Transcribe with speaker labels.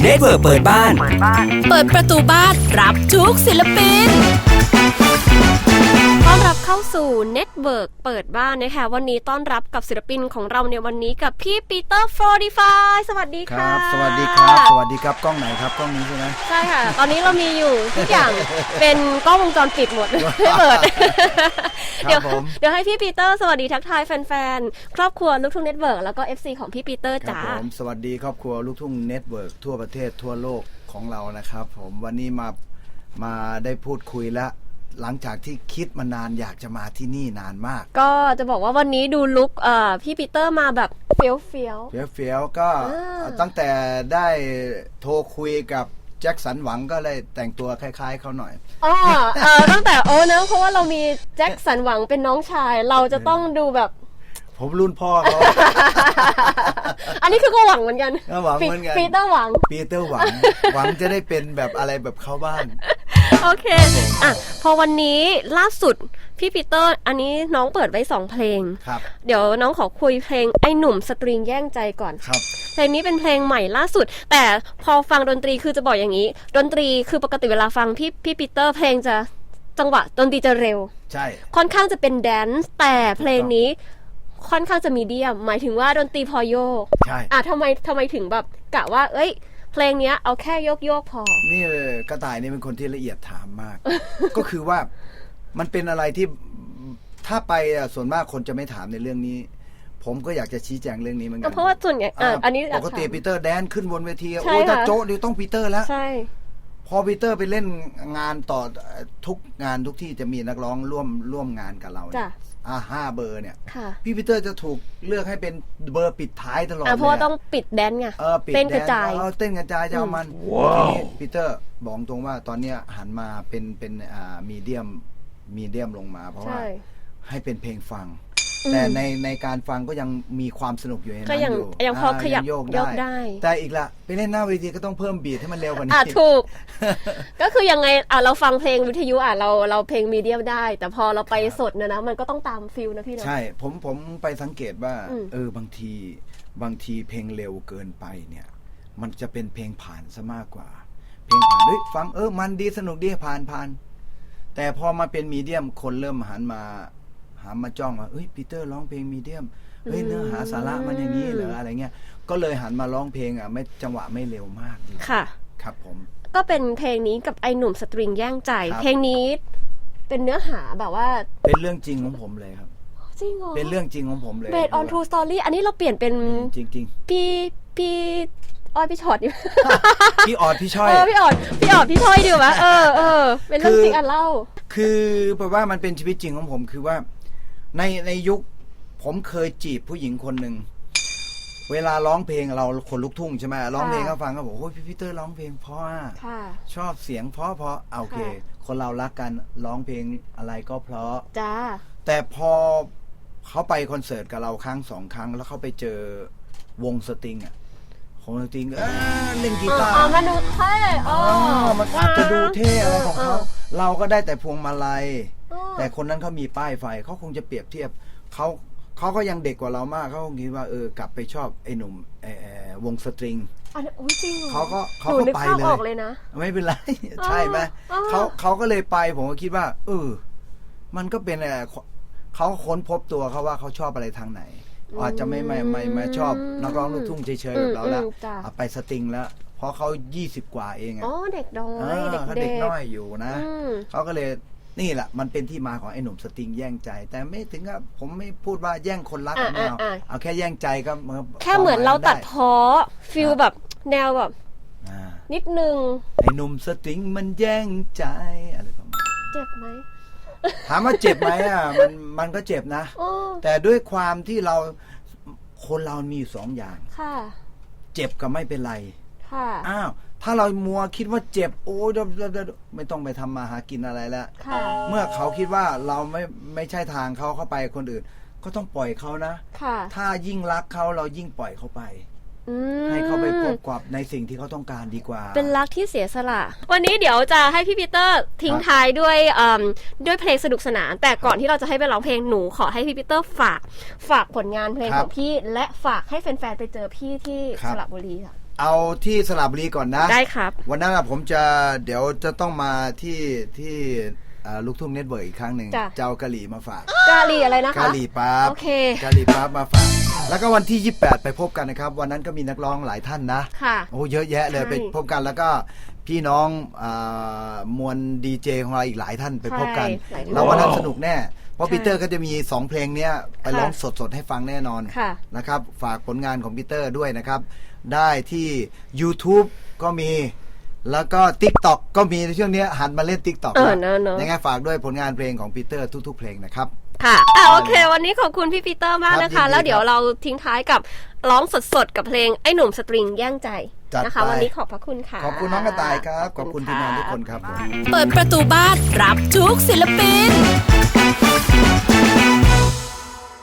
Speaker 1: เน็ตเวิร์กเปิดบ้าน
Speaker 2: เปิดประตูบ้านรับทุกศิลปิน เข้าสู่เน็ตเวิร์กเปิดบ้านนะคะวันนี้ต้อนรับกับศิลปินของเราในวันนี้กับพี่ปีเตอร์ฟอร์ดิฟายสวัสดี
Speaker 3: ค
Speaker 2: ค่ะ
Speaker 3: รับ สวัสดีครับ สวัสดีครับ กล้องไหนครับ กล้องนี้ใช่ไหม
Speaker 2: ใช่ค่ะ ตอนนี้เรามีอยู่ทุกอย่าง เป็นกล้องวงจรปิดหมด ไม่เปิด เดี๋ยว
Speaker 3: ผม
Speaker 2: เดี๋ยวให้พี่ปีเตอร์สวัสดีทักทายแฟนๆ ครอบครัวลูกทุ่งเน็ตเวิร์กแล้วก็ FC ของพี่ปีเตอร์
Speaker 3: ครับ
Speaker 2: จ๋า
Speaker 3: ผม สวัสดีครอบครัวลูกทุ่งเน็ตเวิร์กทั่วประเทศทั่วโลกของเรานะครับ ผม วันนี้มา มาได้พูดคุยแล้ว หลังจากที่คิดมานานอยากจะมาที่นี่นานมาก
Speaker 2: ก็จะบอกว่าวันนี้ดูลุคเอ่อพี่ปีเตอร์มาแบบเฟี้ยวเฟี้ยวๆ
Speaker 3: เฟี้ยวเฟี้ยวๆก็
Speaker 2: อ่า
Speaker 3: ตั้งแต่ได้โทรคุยกับแจ็คสันหวังก็เลยแต่งตัวคล้าย ๆเขาหน่อย
Speaker 2: อ๋อเออตั้งแต่โอ้นะเพราะว่าเรามีแจ็คสันหวังเป็นน้องชาย เราจะต้องดูแบบ
Speaker 3: ผมรุ่นพ่อเขา
Speaker 2: อันนี้คือก็หวังเหมือนกัน
Speaker 3: ก็หวังเหมือนกัน
Speaker 2: ปีเตอร์หวัง
Speaker 3: ปีเตอร์หวัง หวังจะได้เป็นแบบอะไรแบบเขาบ้าง
Speaker 2: โอเคอะพอวันนี้ล่าสุดพี่ปีเตอร์ อันนี้น้องเปิดไว้สองเพลง
Speaker 3: ครับ
Speaker 2: เดี๋ยวน้องขอคุยเพลงไอ้หนุ่มสตริงแย่งใจก่อน
Speaker 3: ครับ
Speaker 2: เพลงนี้เป็นเพลงใหม่ล่าสุด แต่พอฟังดนตรีคือจะบอกอย่างนี้ ดนตรีคือปกติเวลาฟังพี่พี่ปีเตอร์ เพลงจะจังหวะดนตรีจะเร็ว
Speaker 3: ใช่
Speaker 2: ค่อนข้างจะเป็นแดนซ์แต่เพลงนี้ค่อนข้างจะมีเดียม หมายถึงว่าดนตรีพอโยก
Speaker 3: ใช่
Speaker 2: อะทำไมทำไมถึงแบบกะว่า เอ้ย เพลงเนี้ยเอาแค่โยกโยกๆพอ
Speaker 3: นี่กระต่ายนี่เป็นคนที่ละเอียดถามมาก ก็คือว่ามันเป็นอะไรที่ถ้าไปอะส่วนมากคนจะไม่ถามในเรื่องนี้ ผมก็อยากจะชี้แจงเรื่องนี้เหมือนกั
Speaker 2: เพราะว่าส่วนใหญ่อะอันนี้
Speaker 3: ปกติปีเตอร์แดนขึ้นบนเวที
Speaker 2: ใช่
Speaker 3: โอ้ยถ้า
Speaker 2: ค่ะ
Speaker 3: โจ๊ะเดี๋ยวต้องปีเตอร์แล้ว
Speaker 2: ใช่
Speaker 3: พอปีเตอร์ไปเล่นงานต่อทุกงานทุกที่จะมีนักร้องร่วมร่วมงานกับเราเนี่
Speaker 2: จ้ะ
Speaker 3: ยอ่าห้าเบอร์เนี่ย
Speaker 2: ค่ะ
Speaker 3: พี่ปีเตอร์จะถูกเลือกให้เป็นเบอร์ปิดท้ายตลอด
Speaker 2: อะเพราะว่า
Speaker 3: ลย
Speaker 2: ต้องปิดแดนไง
Speaker 3: เออปิด
Speaker 2: เต้นกระ
Speaker 3: แด
Speaker 2: จาย
Speaker 3: เออเต้นกระจายจะเอามันทีนี้ปีเตอร์บอกตรงว่าตอนเนี้ยหันมาเป็นเป็นอ่ามีเดียมมีเดียมลงมา เพราะว่า
Speaker 2: ใช่
Speaker 3: ให้เป็นเพลงฟัง
Speaker 2: อืม
Speaker 3: แต่ในในการฟังก็ยังมีความสนุกอยู่ใน
Speaker 2: ก็
Speaker 3: นั้น
Speaker 2: ยัง
Speaker 3: อยู่
Speaker 2: ยังพอ
Speaker 3: อ่า
Speaker 2: ขยับ
Speaker 3: โยก
Speaker 2: โยกได้
Speaker 3: แต่อีกละไปเล่นหน้าเวทีก็ต้องเพิ่มบีทให้มันเร็วกว่านี้
Speaker 2: อะถูก ก็คือยังไงอะเราฟังเพลงวิทยุอะเราเราเพลงมีเดียมได้ แต่พอเราไปสดเนี่ยนะมันก็ต้องตามฟิลนะพี่เนาะ
Speaker 3: ใช่ผมผมไปสังเกตว่า
Speaker 2: อืม
Speaker 3: เออบางทีบางทีเพลงเร็วเกินไปเนี่ย มันจะเป็นเพลงผ่านซะมากกว่า เพลงผ่านเฮ้ยฟังเออมันดีสนุกดีผ่านผ่านแต่พอมาเป็นมีเดียมคนเริ่มหันมา หันมาจ้องว่าเอ้ยปีเตอร์ร้องเพลงมีเดียมเฮ้ยเนื้อหาสาระมันอย่างนี้เหรออะไรเงี้ยก็เลยหันมาร้องเพลงอะไม่จังหวะไม่เร็วมากดี
Speaker 2: ค่ะ
Speaker 3: ครับผม
Speaker 2: ก็เป็นเพลงนี้กับไอหนุ่มสตริงแย่งใจ
Speaker 3: ครับ
Speaker 2: เพลงนี้ เป็นเนื้อหาแบบว่า
Speaker 3: เป็นเรื่องจริงของผมเลยครับ
Speaker 2: จริงเหรอ
Speaker 3: เป็นเรื่องจริงของผมเลย
Speaker 2: เบสออนทูสตอรี่อันนี้เราเปลี่ยนเป็น
Speaker 3: จริงจริง
Speaker 2: พี่พี่อ้อยพี่ช็อตอยู่
Speaker 3: ๆพี่ออดพี่ช่อย
Speaker 2: เออพี่ออดพี่ออดพี่ช้อยดีวะเออเออเป็นเรื่อง
Speaker 3: คือ
Speaker 2: จริงอันเล่า
Speaker 3: คือแปลว่ามันเป็นชีวิตจริงของผมคือว่า ในในยุคผมเคยจีบผู้หญิงคนหนึ่ง เวลาร้องเพลงเราคนลุกทุ่งใช่ไหมร้องเพลง
Speaker 2: ค่ะ
Speaker 3: ก็ฟังก็บอกโอ้ยพี่พีเตอร์ร้องเพลงเพราะอะ
Speaker 2: ค่ะ
Speaker 3: ชอบเสียงเพราะเพราะเอาโอเค
Speaker 2: ค่ะ
Speaker 3: คนเรารักกันร้องเพลงอะไรก็เพราะ
Speaker 2: จ้า
Speaker 3: แต่พอเขาไปคอนเสิร์ตกับเราครั้งสองครั้ง แล้วเขาไปเจอวงสตริงอะวงสตริงก็เอ้อเล่นกีตาร์
Speaker 2: อ๋อมันดูเท่อ๋
Speaker 3: อ๋
Speaker 2: อ
Speaker 3: อมันอาจจะดูเท่อะไรของเขา
Speaker 2: เออ
Speaker 3: เราก็ได้แต่พวงมาลัย
Speaker 2: เออ
Speaker 3: แต่คนนั้นเขามีป้ายไฟเขาคงจะเปรียบเทียบเขาเขาก็ยังเด็กกว่าเรามากเขาคงคิดว่าเออกลับไปชอบไอ้หนุ่มเอ่อเอ่อวงสตริง
Speaker 2: อันนี้อุ๊ยจริงหรอ
Speaker 3: เขาก็เขา
Speaker 2: หนู
Speaker 3: ก็
Speaker 2: นึก
Speaker 3: ไป
Speaker 2: ภาพ
Speaker 3: เล
Speaker 2: อยอกเลยนะ
Speaker 3: ไม่เป็นไร ใช่ไหม
Speaker 2: อ๋อ
Speaker 3: เขาเขาก็เลยไปผมก็คิดว่า เออ มันก็เป็นอะไรเขาค้นพบตัวเขาว่าเขาชอบอะไรทางไหน อาจจะไม่ไม่ไม่ไม่ชอบนักร้องลูกทุ่งเฉยๆแบบเราละ
Speaker 2: อืมอืมจ้ะ
Speaker 3: เอาไปสตริงแล้วเพราะเขายี่สิบกว่าเองอะ
Speaker 2: อ๋อเด็กน้อ
Speaker 3: เอยอ
Speaker 2: เด็ก
Speaker 3: เขา
Speaker 2: เด็
Speaker 3: เด็
Speaker 2: ก
Speaker 3: กน้อยอยู่นะ
Speaker 2: อืม
Speaker 3: เขาก็เลย นี่แหละมันเป็นที่มาของไอ้หนุ่มสตริงแย่งใจ แต่ไม่ถึงกับผมไม่พูดว่าแย่งคนรัก
Speaker 2: อะ
Speaker 3: ไม่เอา
Speaker 2: อะอะ
Speaker 3: เอาแค่แย่งใจก็มัน
Speaker 2: แค่เหมือนเราตัด
Speaker 3: ได้
Speaker 2: เพอฟิลแบบแนวแบบ
Speaker 3: อ่า
Speaker 2: นิดนึง
Speaker 3: ไอ้หนุ่มสตริงมันแย่งใจอะไรประมาณนั้น
Speaker 2: เจ็บไหม
Speaker 3: ถามว่าเจ็บไหมอะมันมันก็เจ็บนะ
Speaker 2: โอ้
Speaker 3: แต่ด้วยความที่เราคนเรามีอยู่สองอย่าง
Speaker 2: ค่ะ
Speaker 3: เจ็บกับไม่เป็นไร
Speaker 2: ค่ะ
Speaker 3: อ้าว ถ้าเรามัวคิดว่าเจ็บโอ้ยเดี๋ยวเดี๋ยวเดี๋ยวไม่ต้องไปทำมาหากินอะไรแล้ว
Speaker 2: ค่ะ
Speaker 3: เมื่อเขาคิดว่าเราไม่ไม่ใช่ทางเขาเข้าไปคนอื่น ก็ต้องปล่อยเขานะ
Speaker 2: ค่ะ
Speaker 3: ถ้ายิ่งรักเขาเรายิ่งปล่อยเขาไป
Speaker 2: อืม
Speaker 3: ให้เขาไปพบกับในสิ่งที่เขาต้องการดีกว่า
Speaker 2: เป็นรักที่เสียสละ วันนี้เดี๋ยวจะให้พี่ปีเตอร์ทิ้งท้ายด้วยเอิ่มด้วยเพลงสนุกสนาน แต่ก่อนที่เราจะให้ไปร้องเพลงหนูขอให้พี่ปีเตอร์ฝาก ฝากผลงานเพลง
Speaker 3: ครับ
Speaker 2: ของพี่ และฝากให้แฟนๆไปเจอพี่ที่
Speaker 3: ครับ
Speaker 2: สระบุรีค่ะ
Speaker 3: เอาที่สระบุรีก่อนนะ
Speaker 2: ได้ครับ
Speaker 3: วันนั้นอะผมจะเดี๋ยวจะต้องมาที่ที่อ่าลูกทุ่งเน็ตเวิร์กอีกครั้งหนึ่ง
Speaker 2: จ้ะ
Speaker 3: จะเอากะหรี่มาฝาก
Speaker 2: กาลีอะไรนะคะ
Speaker 3: กะหรี่ปั๊บ
Speaker 2: โอเค
Speaker 3: กะหรี่ปั๊บมาฝาก แล้วก็วันที่ 28 ไปพบกันนะครับ วันนั้นก็มีนักร้องหลายท่านนะ
Speaker 2: ค่ะ
Speaker 3: โอ้เยอะแยะเลย
Speaker 2: ใช่
Speaker 3: ไปพบกันแล้วก็พี่น้องอามวลดีเจของเราอีกหลายท่านไปพบกัน
Speaker 2: ใช่หลายท่าน
Speaker 3: แล้ววันนั้นสนุกแน่ เพราะ
Speaker 2: ใช่
Speaker 3: ปีเตอร์ก็จะมี 2 เพลงเนี้ยไป
Speaker 2: ค่ะ
Speaker 3: ร้องสดๆ ให้ฟังแน่นอน
Speaker 2: ค่ะ
Speaker 3: นะครับ ฝากผลงานของปีเตอร์ด้วยนะครับ ได้ที่ YouTube ก็มี แล้วก็ TikTok ก็มีในช่วงเนี้ยหันมาเล่น TikTok
Speaker 2: เออ
Speaker 3: แล้ว
Speaker 2: เนอะเนอะ
Speaker 3: ยังไงฝากด้วยผลงานเพลงของปีเตอร์ทุก ๆ เพลงนะครับ
Speaker 2: ค่ะอะ โอเค วันนี้ขอบคุณพี่ปีเตอร์มาก
Speaker 3: ครับ
Speaker 2: นะคะ
Speaker 3: ยินดี
Speaker 2: แล้วเดี๋ยว
Speaker 3: ครับ
Speaker 2: เราทิ้งท้ายกับร้องสดๆ กับเพลงไอ้หนุ่มสตริงแย่งใจ
Speaker 3: จัด
Speaker 2: นะคะ
Speaker 3: ไป
Speaker 2: วันนี้ขอบพระคุณค่ะ
Speaker 3: ขอบคุณน้องกระต่ายครับ ขอบคุณทีมงานทุกคนครับผม
Speaker 4: เปิดประตูบ้านรับทุกศิลปิน